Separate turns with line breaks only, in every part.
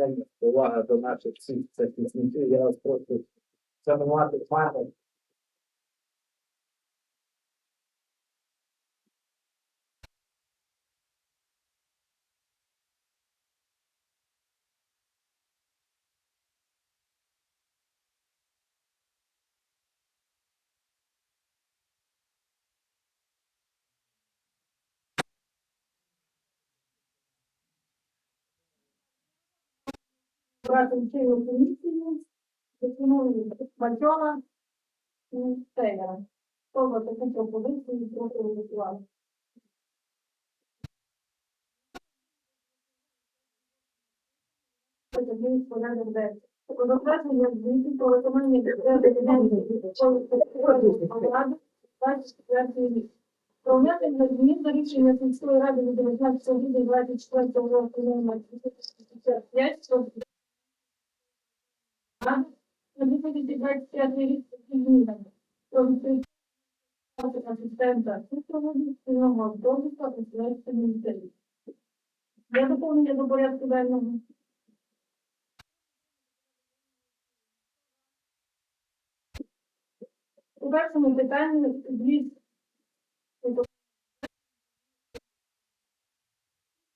звичайно, повага до наших всіх захисників. Я вас прошу шанувати пам'ять.
брати чинну комісію, виконує Мальона і Стейгера. Хто за таку пропозицію прошу голосувати? Тоді порядок денний. Затвердження звіту про виконання про внесення змін до рішення сільської ради від 19 грудня 24 року номер 365 про на 2025 рік змінами. Про відкриття асистента супроводу спільного автобуса у Сверській міністерстві. Є доповнення до порядку денного? У першому питанні звіт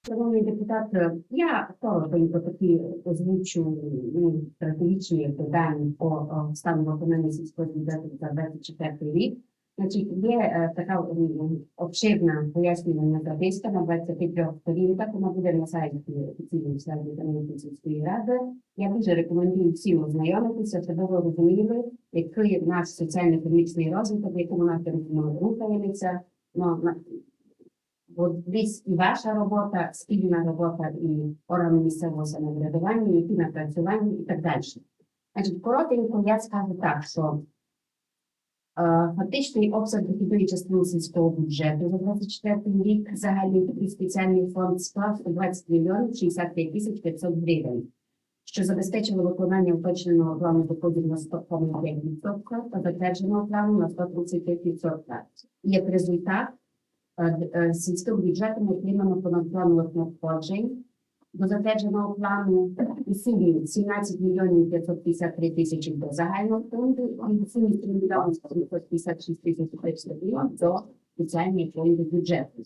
Шановний депутат, я коротенько такі озвучу ну, стратегічні питання по стану виконання сільського бюджету за 24 рік. Значить, є е, така обширна пояснювальна записка на 23 сторінках, вона буде на сайті офіційної сайті Кам'янки сільської ради. Я дуже рекомендую всім ознайомитися, щоб ви розуміли, який наш соціально-економічний розвиток, в якому напрямку ми рухаємося. Бо десь і ваша робота, спільна робота і органи місцевого самоврядування, які напрацювання і так далі. Значить, коротенько я скажу так, що е, фактичний обсяг дохідної частини сільського бюджету за 24 рік загальний такий спеціальний фонд склав 120 мільйонів 65 тисяч 500 гривень, що забезпечило виконання уточненого плану доходів на 100,5% та затвердженого плану на 135%. Як результат, е, е, сільським бюджетом отримано понадпланових надходжень до затвердженого плану у сумі 17 мільйонів 553 тисячі до загального фонду і в сумі 3 мільйони 756 тисяч 300 до спеціального фонду бюджету.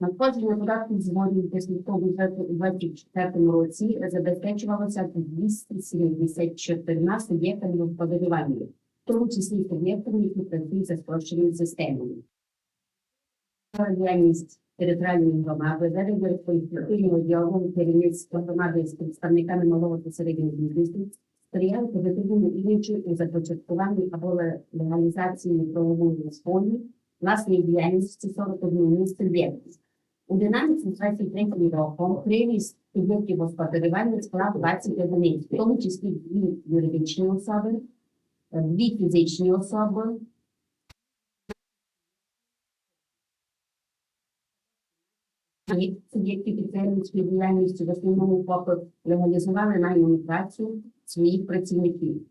Надходження податків з водів сільського бюджету у 2024 році забезпечувалося 274 суб'єктами господарювання, в тому числі суб'єктами, які працюють за спрощеною системою діяльність територіальної громади, ведення конструктивного діалогу керівництва громади з представниками малого та середнього бізнесу, сприяє позитивному іміджу у започаткуванні або легалізації правової сфері власної діяльності 41 місць суб'єктів. У динаміці 23 роком приріст суб'єктів господарювання склав 20 одиниць, в тому числі дві юридичні особи, е, дві фізичні особи, суб'єкти підприємницької діяльності в основному попит легалізували найману працю своїх працівників.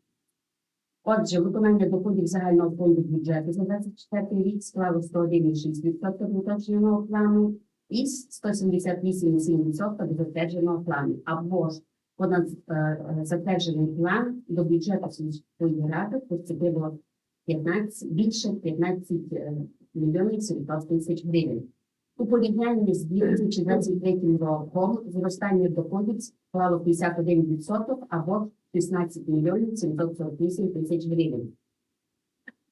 Отже, виконання доходів загального фонду бюджету за 24 рік склало 101,6% уточненого плану і 178,7% до затвердженого плану. Або ж понад е, затверджений план до бюджету сільської ради поступило 15, більше 15 е, мільйонів 700 тисяч гривень. У порівнянні з 2023 роком зростання доходів склало 51% або 16 мільйонів 748 тисяч гривень.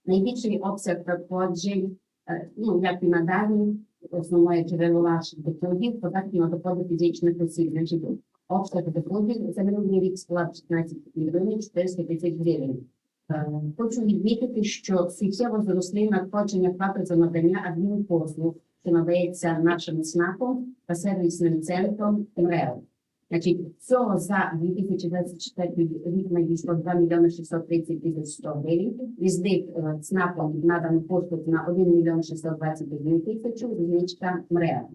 Найбільший обсяг надходжень, е, ну, як і надалі, основне джерело наших доходів, податки на доходи фізичних осіб. Значить, обсяг доходів за минулий рік склав 16 мільйонів 400 тисяч гривень. Е, Хочу відмітити, що суттєво зросли надходження плати за надання адмінпослуг, що надається нашим СНАПом та сервісним центром МРЕО. Значить, всього за 2024 рік надійшло 2 мільйони 630 тисяч 100 гривень. Із них е, ЦНАПом надано послуг на 1 мільйон 621 тисячу, різничка МРЕО.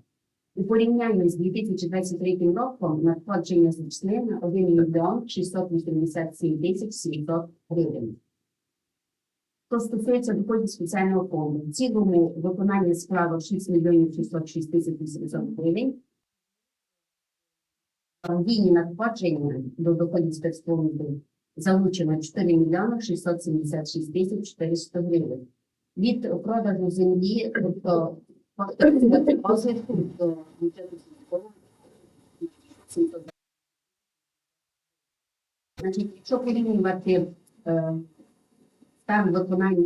У порівнянні з 2023 роком надходження зросли на 1 мільйон 687 тисяч 700 гривень. Що стосується доходів спеціального фонду, в цілому виконання склало 6 мільйонів 606 тисяч 800 гривень. Війні надходження до доходів спецфонду залучено 4 мільйони 676 тисяч 400 гривень. Від продажу землі, тобто розвитку до бюджету Значить, якщо порівнювати стан виконання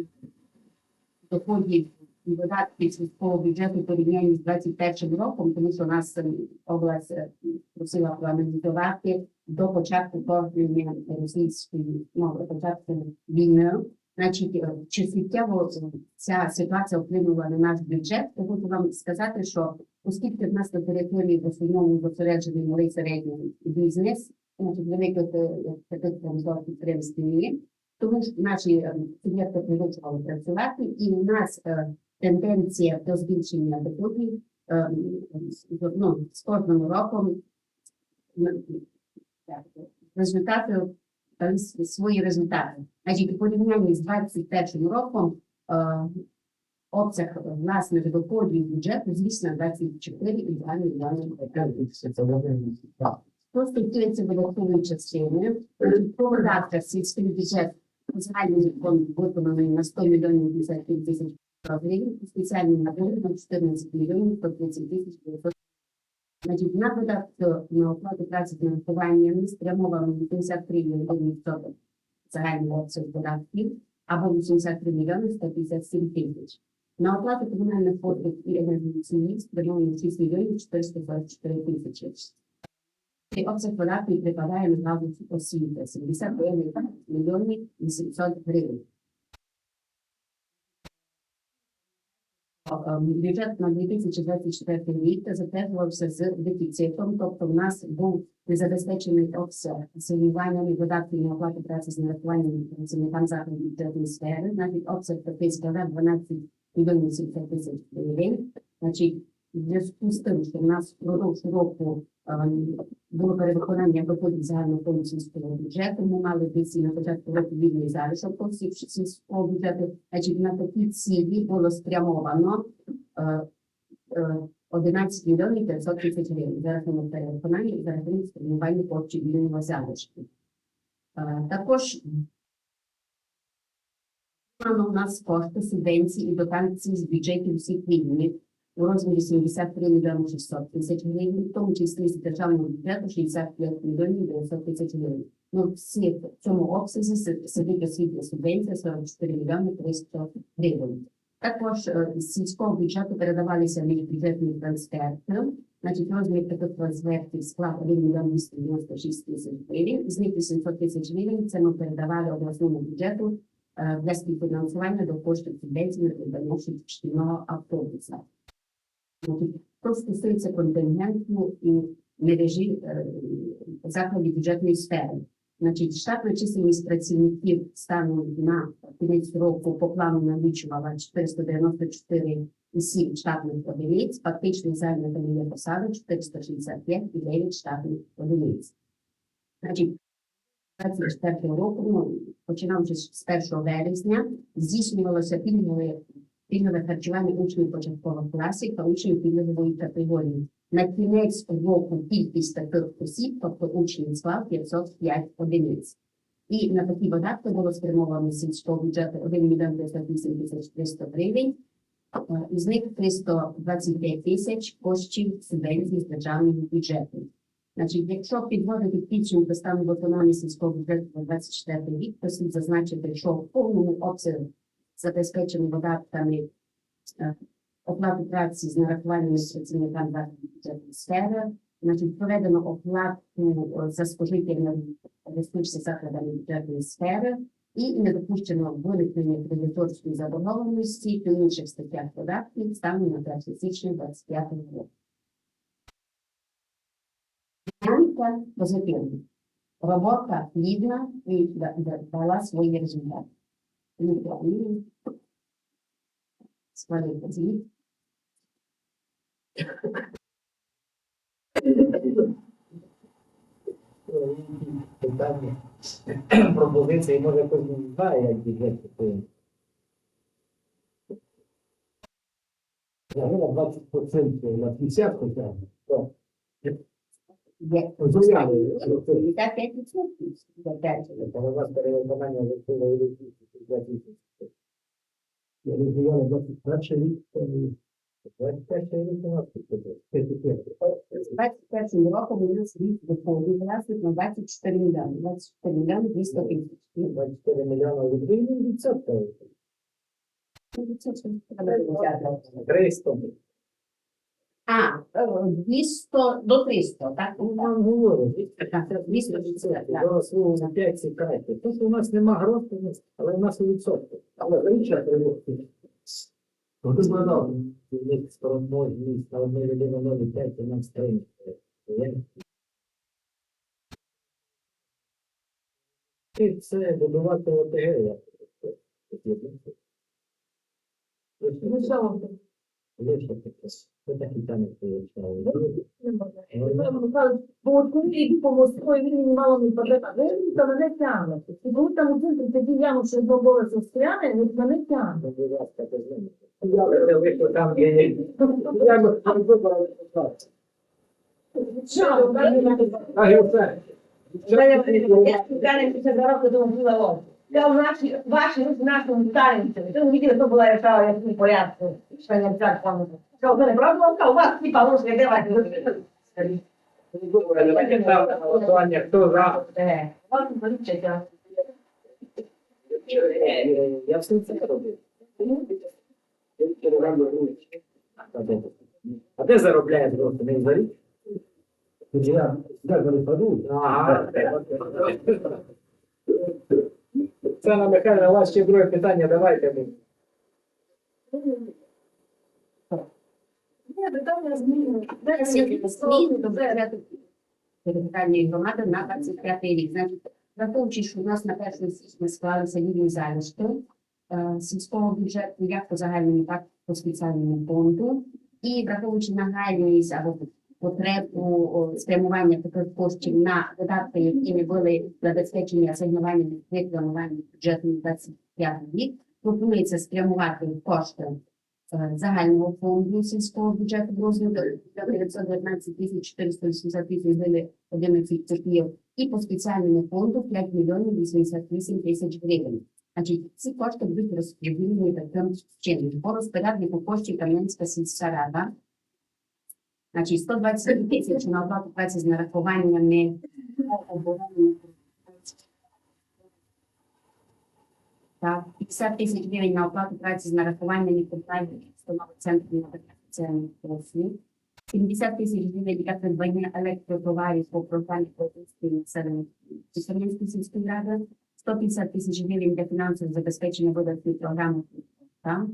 доходів і видатків сільського бюджету в порівнянні з 21 роком, тому що нас е, область е, просила проаналізувати до початку вторгнення російської ну, початку війни. Значить, е, чи суттєво ця ситуація вплинула на наш бюджет, то хочу вам сказати, що оскільки в нас на території в основному зосереджений малий середній бізнес, значить великих таких промислових підприємств тому наші е, суб'єкти продовжували працювати, і у нас е, тенденція до збільшення доходів е, ну, з кожним роком результати свої результати. Значить, у порівнянні з 21 роком обсяг власних доходів бюджету зріс на 24,2 мільйони гривень. Що стосується видаткової частини, по видатках сільський бюджет загальний фонд виконаний на 100 мільйонів 55 тисяч гривень, спеціальний набір на 14 мільйонів 130 тисяч 900 Значить, на видаток на оплату праці з нарахуваннями спрямовано 53 мільйони відсоток загальний обсяг податків або 83 мільйони 157 тисяч. На оплату комунальних послуг і енергетичних спрямовано 6 мільйонів 444 тисячі. Обсяг податків припадає на галузь освіти 79 мільйонів 800 гривень. Е, Бюджет на 2024 рік затверджувався з дефіцитом, тобто в нас був незабезпечений обсяг асигнуваннями видатків на оплату праці з нарахуванням працівникам закладів сфери. Навіть обсяг такий складав 12 мільйонів 700 тисяч гривень. Зв'язку з тим, що в нас впродовж року ем, було перевиконання доходів загального фонду сільського бюджету. Ми мали десь на початку року вільний залишок по всіх сільського бюджету. Значить, на такі цілі було спрямовано е, е, 11 мільйонів 500 тисяч гривень за рахунок перевиконання і за рахунок спрямування коштів вільного залишку. Е, Також у нас кошти субвенції і дотації з бюджетів всіх рівнів у розмірі 73 мільйони 600 тисяч гривень, в тому числі з державного бюджету 65 мільйонів 900 тисяч гривень. Ну, в цьому обсязі сидить освітня субвенція 44 мільйони 300 гривень. Також е, з сільського бюджету передавалися міжбюджетні трансферти. Значить, розмір таких трансфертів склав 1 мільйон 296 тисяч гривень. З них 800 тисяч гривень це ми передавали обласному бюджету е, для співфінансування до коштів субвенції на шкільного автобуса. Значить, Що стосується контингенту і мережі е, закладів бюджетної сфери. Значить, штатна чисельність працівників станом на кінець року по плану налічувала 494 осіб штатних одиниць, фактично зайнятими є посади 465 і 9 штатних одиниць. Значить, 24 року, ну, починаючи з 1 вересня, здійснювалося пільгове пільгове харчування учнів початкових класів та учнів пільгової категорії. На кінець року кількість таких осіб, тобто учнів склав 505 одиниць. І на такі видатки було спрямовано сільського бюджету 1 мільйон 508 тисяч 300 гривень, Е, із них 325 тисяч коштів субвенцій з державного бюджету. Значить, якщо підводити підсумки стану виконання сільського бюджету на 24 рік, то слід зазначити, що в повному обсязі забезпечені видатками е, оплату праці з нарахуванням працівникам бюджетної сфери. Значить, проведено оплату е, за спожиття ресурсів закладами бюджетної сфери і не допущено виникнення кредиторської заборгованості та інших статтях податків станом на 1 січня 25 року. Динаміка позитивна. Робота плідна і да- да- дала свої результати. Тому планую схвалити звіт.
Питання пропозиції, може якось не знає, як бюджет такий. Я на 20% на 50 хоча б. то
Є
Заявою.
75% затверджено.
Та у вас перевиконання виходило від 2000. Я регіони 21 рік, 21 рік у нас підходить. 55.
З 21 роком у нас ріст доходів власних на 24 мільйони. 24 мільйони 200 тисяч.
24 мільйони від гривень відсотка.
Ну, це ж треба взяти.
300.
А, е, 200 до 300, так?
Ну, вам говорю,
Так, 200 так.
Зараз слово за 5 цікавите. Тут у нас нема грошей, але у нас і відсотки. Але інша тривога. От і продав. У них спроможність на одну людину 0,5, у нас 3. І це будувати ОТГ. я
Ну, що вам тут?
Ще таке. Ви там.
Не можна. Ну, Бо от коли йду по мосту, і він мені мало не ви та мене тягнете. І коли там у центрі такі ями, що зробилося стряне, ви мене
мене. Я вже там, де є. Я би там вибрав.
Що?
І.
Я дорогу думаю, было вот. Я в нашей, вашей, в нашем таленте. Ты увидела, кто была решала, я не порядку. Что не так там. Что, ты не пробовал? У вас типа лучше, давайте.
Давайте ставте на голосування, хто за.
Э, Вот, смотрите,
Я все це робив. Я перероблю гроші. А де заробляє гроші? Не за рік? Я зарплату. Ага. Оксана Михайловна, у вас ще друге питання, давайте ми.
Територіальної громади на 25 рік. Враховуючи, що у нас на першому січні склалися рівні залишки е, сільського бюджету, як по загальному, так по спеціальному фонду, і враховуючи нагальність або потребу спрямування таких коштів на видатки, які не були забезпечені асигнуванням від планування бюджету на 25 рік, пропонується спрямувати кошти е, загального фонду сільського бюджету розмірі 919 тисяч 488 гривень 11 копійок і по спеціальному фонду 5 мільйонів 88 тисяч гривень. Значить, ці кошти будуть розподілені таким чином. По розпоряднику коштів Кам'янська сільська рада. Значить, 120 тисяч на оплату праці з нарахуваннями оборонних так, 50 тисяч гривень на оплату праці з нарахуваннями комунальних установ центру надання послуг, 70 тисяч гривень для придбання електротоварів по програмі продукції населення Кам'янської сільської ради, 150 тисяч гривень для фінансового забезпечення видатків програми та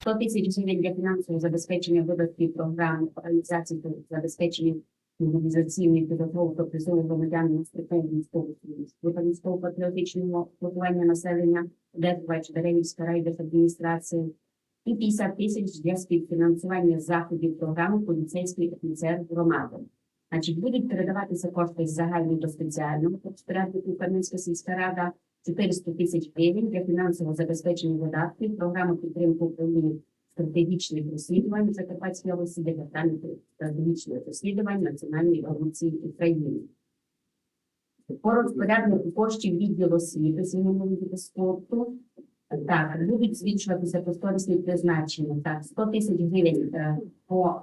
100 тисяч для фінансового забезпечення видатків програм організації забезпечення мобілізаційної підготовки призову громадян на стипендії військово патріотичного готування населення, Дербач, Даревівська райдержадміністрація і 50 тисяч для співфінансування заходів програми поліцейський офіцер громади. Значить, будуть передаватися кошти з загального до спеціального розпоряднику Кам'янська сільська рада 400 тисяч гривень для фінансового забезпечення видатків, програми підтримки управління стратегічних розслідувань Закарпатської області, департаменту стратегічних розслідувань Національної агенції України. По розпоряднику коштів відділу освіти сімейного відділу спорту. Так, будуть збільшуватися кошторисні призначення. Так, 100 тисяч гривень е, по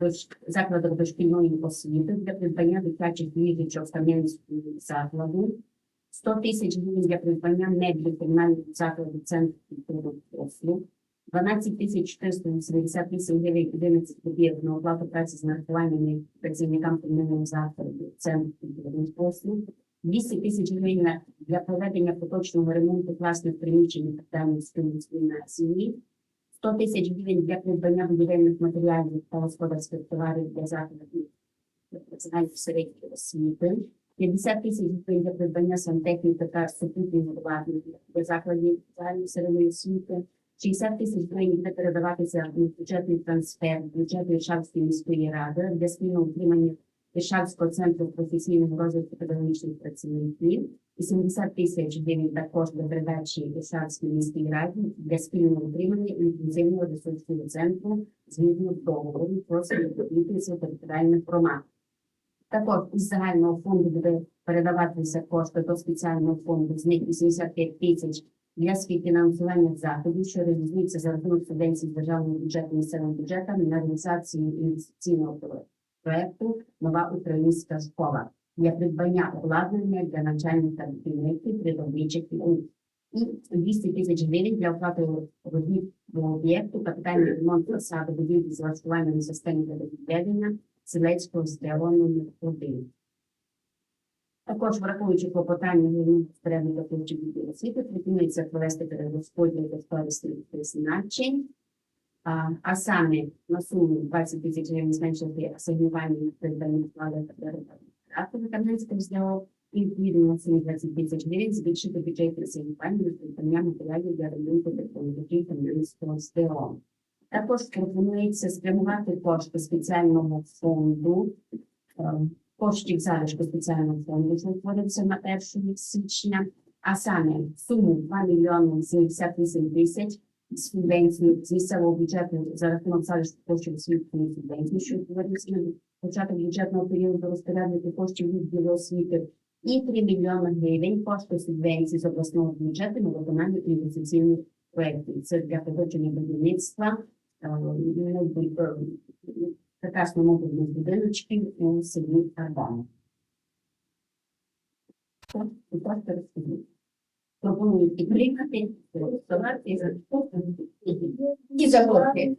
дош- закладах дошкільної освіти для придбання дитячих ліжечок Кам'янського закладу. 100 тисяч гривень для придбання меблів комунального закладу центру культури послуг. 12 тисяч 488 гривень 11 копійок на оплату праці з нарахуваннями працівникам комунального закладу центру культурних послуг. 200 тисяч гривень для проведення поточного ремонту власних приміщень Капітанівської міської сім'ї. 100 тисяч гривень для придбання будівельних матеріалів та господарських товарів для закладів національної середньої освіти. 50 тисяч для придбання сантехніки та супутнього обладнання для закладів загальної середньої освіти. 60 тисяч гривень буде передаватися в бюджетний трансфер бюджету Іршавської міської ради для спільного утримання Іршавського центру професійного розвитку педагогічних працівників. 80 тисяч гривень також для передачі Іршавській міській раді для спільного утримання інклюзивного ресурсного центру згідно договору про співробітництво територіальних громад. Також із загального фонду буде передаватися кошти до спеціального фонду, з них 85 тисяч для співфінансування заходів, що реалізуються за рахунок субвенцій з державного бюджету місцевим бюджетам на реалізацію інвестиційного про- проекту Нова українська школа для придбання обладнання для навчальних кабінетів природничих наук і 200 тисяч гривень для оплати робіт до об'єкту капітальний ремонт фасаду будівлі з влаштуванням системи водовідведення Селецького стеону 1. Також враховуючи клопотання головного посередника коучів відділу освіти, пропонується провести перерозподіл кошторисних призначень, а, саме на суму 20 тисяч гривень зменшити асигнування на придбання складу та передати Кам'янського ЗДО і відповідно на суму 20 тисяч гривень збільшити бюджетне асигнування на придбання матеріалів для ремонту технологій Кам'янського ЗДО. Також пропонується спрямувати кошти спеціального фонду е, коштів залишку спеціального фонду, утворився на 1 січня, а саме суму 2 мільйони 78 тисяч з місцевого бюджету за рахунок залишку коштів освітньої субвенції, що утворився на початок бюджетного періоду розпорядники коштів відділу освіти, і 3 мільйони гривень коштів субвенції з обласного бюджету на виконання інвестиційних проєктів. Це для продовження будівництва прекрасно мобільних будиночків у селі і просто розповідь. Пропоную підтримати, голосувати і за і за кошти.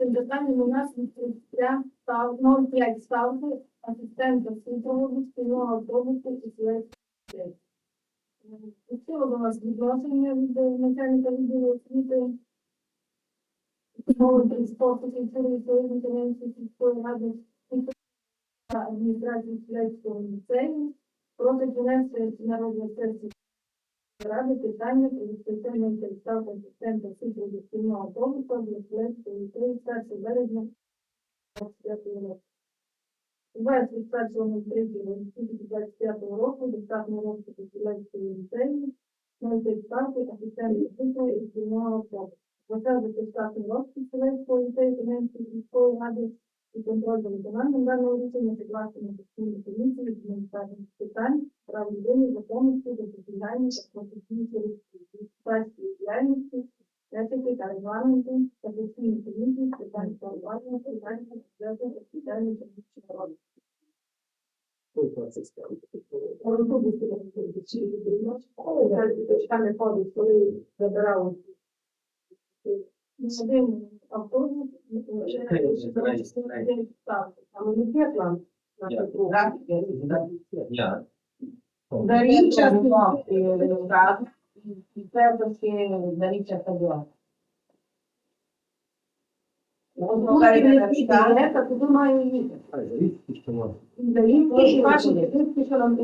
Хто за? Іншим питанням у нас відкриття став 0,5 ставки асистента світового спільного автобусу і селекції. Пустило до нас відношення від начальника відділу освіти. Знову спосіб культури Союзу Зеленської сільської ради адміністрації Селецького ліцею. Просить внести народної сесії Ради питання про відповідальну представку асистента спільного автобуса для Селецького ліцею 1 березня 25 року. 21.03.2025 року доставлено розпиту Селецького ліцею на ставки асистента світового і спільного автобуса. Затвердити штатний розпис Селецького ліцею Кам'янської сільської ради і контроль за виконанням даного рішення согласно на постійній комісії з адміністративних питань, прав людини, законності, запобігання та професійної реєстрації діяльності, етики та регламенту та постійній комісії з питань формування питань бюджету та спеціальної політичної роботи. Там ходить, коли забирали один автобус, але не є план на
Я.
Даріча зразу і певночки Даріча Фабіон.
Ну, не піде, та туди маю їхати. Даївки, що нам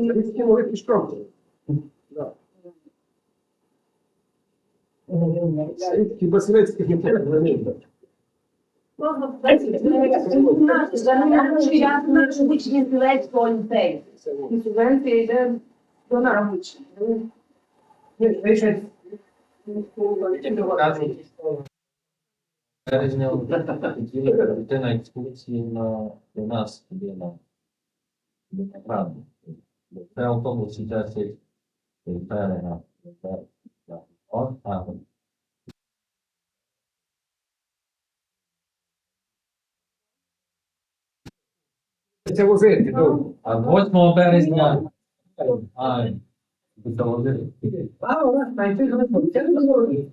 Хіба Селецьких не треба?
Субвенція йде до нас.
Березня дитина екскурсії на до нас туди на правду. Це автобус зараз є берега. От так.
Це возити, ну.
А 8 березня. А, це возили.
А, у нас знайти не Це не возити.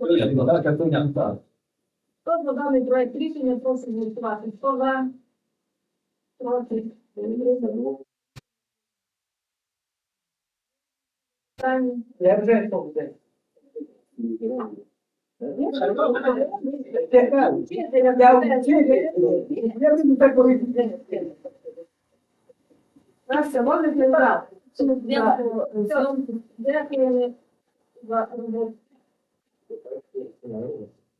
Ні, ну.
Хто за даний проект рішення, прошу голосувати. Хто за? Проти?
Я вже то вже. Я буду так?
Дякую.